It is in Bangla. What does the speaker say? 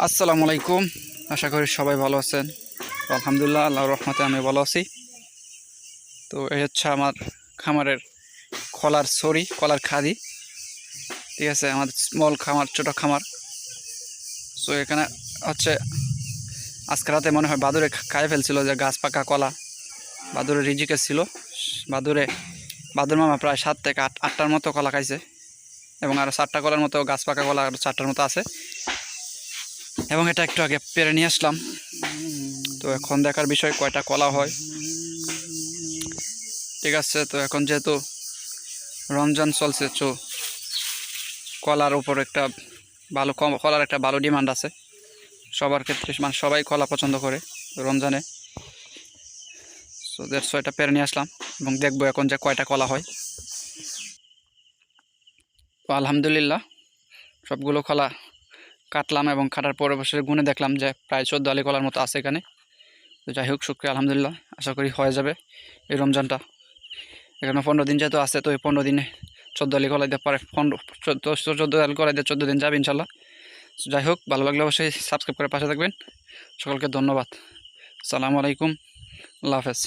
আসসালামু আলাইকুম। আশা করি সবাই ভালো আছেন। আলহামদুলিল্লাহ আল্লাহ রহমতে আমি ভালো আছি। তো এই হচ্ছে আমার খামারের কলার সরি কলার খাদি। ঠিক আছে, আমার স্মল খামার, ছোট খামার। সো এখানে হচ্ছে, আজকে রাতে মনে হয় বাদুরে খা- খাইয়ে ফেলছিল যে গাছ পাকা কলা। বাদুরে রিজিকে ছিল। বাদুরে, বাদুর মামা প্রায় সাত থেকে আট আটটার মতো কলা খাইছে। এবং আরও চারটা কলার মতো গাছ পাকা কলা আরও চারটার মতো আছে। এবং এটা একটু আগে পেরে নিয়ে আসলাম। তো এখন দেখার বিষয় কয়টা কলা হয়। ঠিক আছে, তো এখন যেহেতু রমজান চলছে, তো কলার উপর একটা ভালো কম, কলার একটা ভালো ডিমান্ড আছে। সবার ক্ষেত্রে মানে সবাই কলা পছন্দ করে রমজানে। সো দেড়শো এটা পেরে নিয়ে আসলাম এবং দেখব এখন যে কয়টা কলা হয়। তো আলহামদুলিল্লাহ, সবগুলো কলা কাটলাম এবং কাটার পরে বসে গুনে দেখলাম যে প্রায় চোদ্দ আলি কলার মতো আছে এখানে। তো যাই হোক, শুক্রিয়া, আলহামদুলিল্লাহ। আশা করি হয়ে যাবে এই রমজানটা। এখানে পনেরো দিন যেহেতু আছে, তো এই পনেরো দিনে চোদ্দ আলি কলাই দিয়ে পারে। পনেরো, চোদ্দ চোদ্দ আলি কলাই দিয়ে চোদ্দ দিন যাবে ইনশাল্লাহ। যাই হোক, ভালো লাগলে অবশ্যই সাবস্ক্রাইব করে পাশে থাকবেন। সকলকে ধন্যবাদ। আসসালামু আলাইকুম। আল্লাহ হাফেজ।